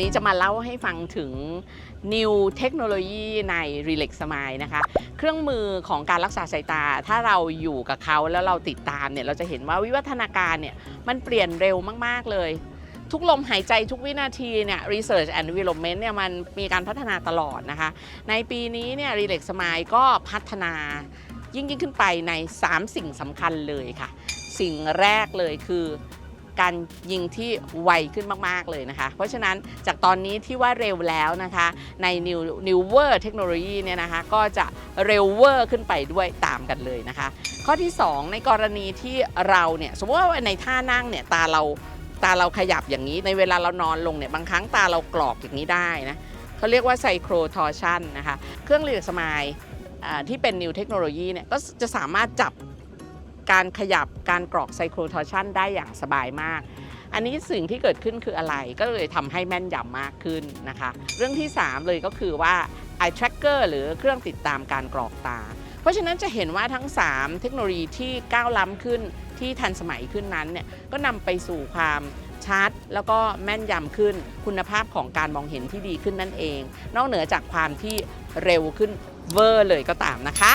นี้จะมาเล่าให้ฟังถึง New เทคโนโลยีใน Relax Smile นะคะ เครื่องมือของการรักษาสายตา ถ้าเราอยู่กับเขาแล้วเราติดตามเนี่ย เราจะเห็นว่าวิวัฒนาการเนี่ย มันเปลี่ยนเร็วมาก ๆ เลย ทุกลมหายใจทุกวินาทีเนี่ย Research and Development เนี่ย มันมีการพัฒนาตลอดนะคะ ในปีนี้เนี่ย Relax Smile ก็พัฒนายิ่งยิ่งขึ้นไปใน 3 สิ่งสำคัญเลยค่ะ สิ่งแรกเลยคือ การยิงที่ไวขึ้นมากๆเลยนะคะ เพราะฉะนั้นจากตอนนี้ที่ว่าเร็วแล้วนะคะใน New Newer เทคโนโลยีเนี่ยนะคะก็จะเร็วเวอร์ขึ้นไปด้วยตามกันเลยนะคะ ข้อที่ 2 ในกรณีที่เราเนี่ยสมมติว่าในท่านั่งเนี่ยตาเราตาเราขยับอย่างนี้ในเวลาเรานอนลงเนี่ยบางครั้งตาเรากรอกอย่างนี้ได้นะเขาเรียกว่าไซโครทอร์ชันนะคะ เครื่องเรียกสมายที่เป็นนิวเทคโนโลยีเนี่ยก็จะสามารถจับ การขยับการกรอกไซโครทอร์ชันได้อย่างสบายมาก อันนี้สิ่งที่เกิดขึ้นคืออะไรก็เลยทำให้แม่นยำมากขึ้นนะคะ เรื่องที่ 3 เลยก็คือว่า eye tracker หรือเครื่องติดตามการกรอกตา เพราะฉะนั้นจะเห็นว่าทั้ง 3 เทคโนโลยีที่ก้าวล้ำขึ้นที่ทันสมัยขึ้นนั้นเนี่ยก็นำไปสู่ความชัดแล้วก็แม่นยำขึ้นคุณภาพของการมองเห็นที่ดีขึ้นนั่นเอง นอกเหนือจากความที่เร็วขึ้นเวอร์เลยก็ตามนะคะ